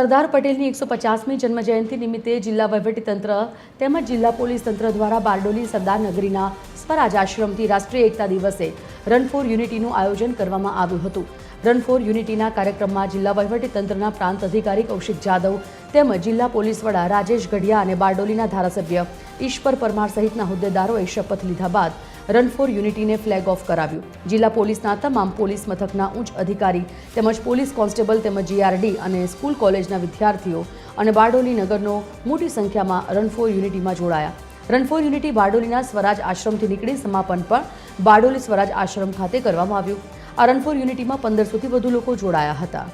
સરદાર પટેલની એકસો પચાસમી જન્મજયંતિ નિમિત્તે જિલ્લા વહીવટીતંત્ર તેમજ જિલ્લા પોલીસ તંત્ર દ્વારા બારડોલી સરદાર નગરીના સ્વરાજ આશ્રમથી રાષ્ટ્રીય એકતા દિવસે રન ફોર યુનિટીનું આયોજન કરવામાં આવ્યું હતું. રન ફોર યુનિટીના કાર્યક્રમમાં જિલ્લા વહીવટીતંત્રના પ્રાંત અધિકારી કૌશિક જાદવ તેમજ જિલ્લા પોલીસ વડા રાજેશ ગઢિયા અને બારડોલીના ધારાસભ્ય ઈશ્વર પરમાર સહિતના હોદ્દેદારોએ શપથ લીધા બાદ રન ફોર યુનિટીને ફ્લેગ ઓફ કરાવ્યું. જિલ્લા પોલીસના તમામ પોલીસ મથકના ઉચ્ચ અધિકારી તેમજ પોલીસ કોન્સ્ટેબલ તેમજ જીઆરડી અને સ્કૂલ કોલેજના વિદ્યાર્થીઓ અને બારડોલી નગરનો મોટી સંખ્યામાં રન ફોર યુનિટીમાં જોડાયા. રન ફોર યુનિટી બારડોલીના સ્વરાજ આશ્રમથી નીકળી સમાપન પણ બારડોલી સ્વરાજ આશ્રમ ખાતે કરવામાં આવ્યું. આ રન ફોર યુનિટીમાં પંદરસોથી વધુ લોકો જોડાયા હતા.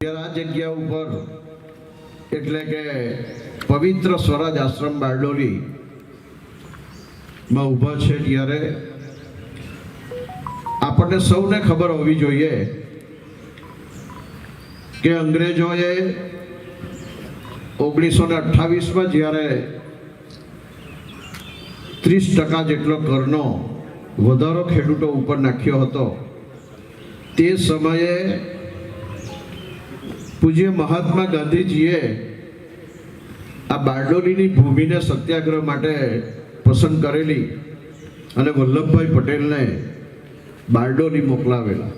આ જગ્યા ઉપર એટલે કે પવિત્ર સ્વરાજ આશ્રમ બારડોલી માં ઊભા છે ત્યારે આપણને સૌને ખબર હોવી જોઈએ કે અંગ્રેજોએ ઓગણીસો ને અઠ્ઠાવીસમાં જ્યારે ત્રીસ ટકા જેટલો કરનો વધારો ખેડૂતો ઉપર નાખ્યો હતો, તે સમયે પૂજ્ય મહાત્મા ગાંધીજીએ આ બારડોલીની ભૂમિને સત્યાગ્રહ માટે પસંદ કરેલી અને વલ્લભભાઈ પટેલને બારડોલી મોકલાવેલા.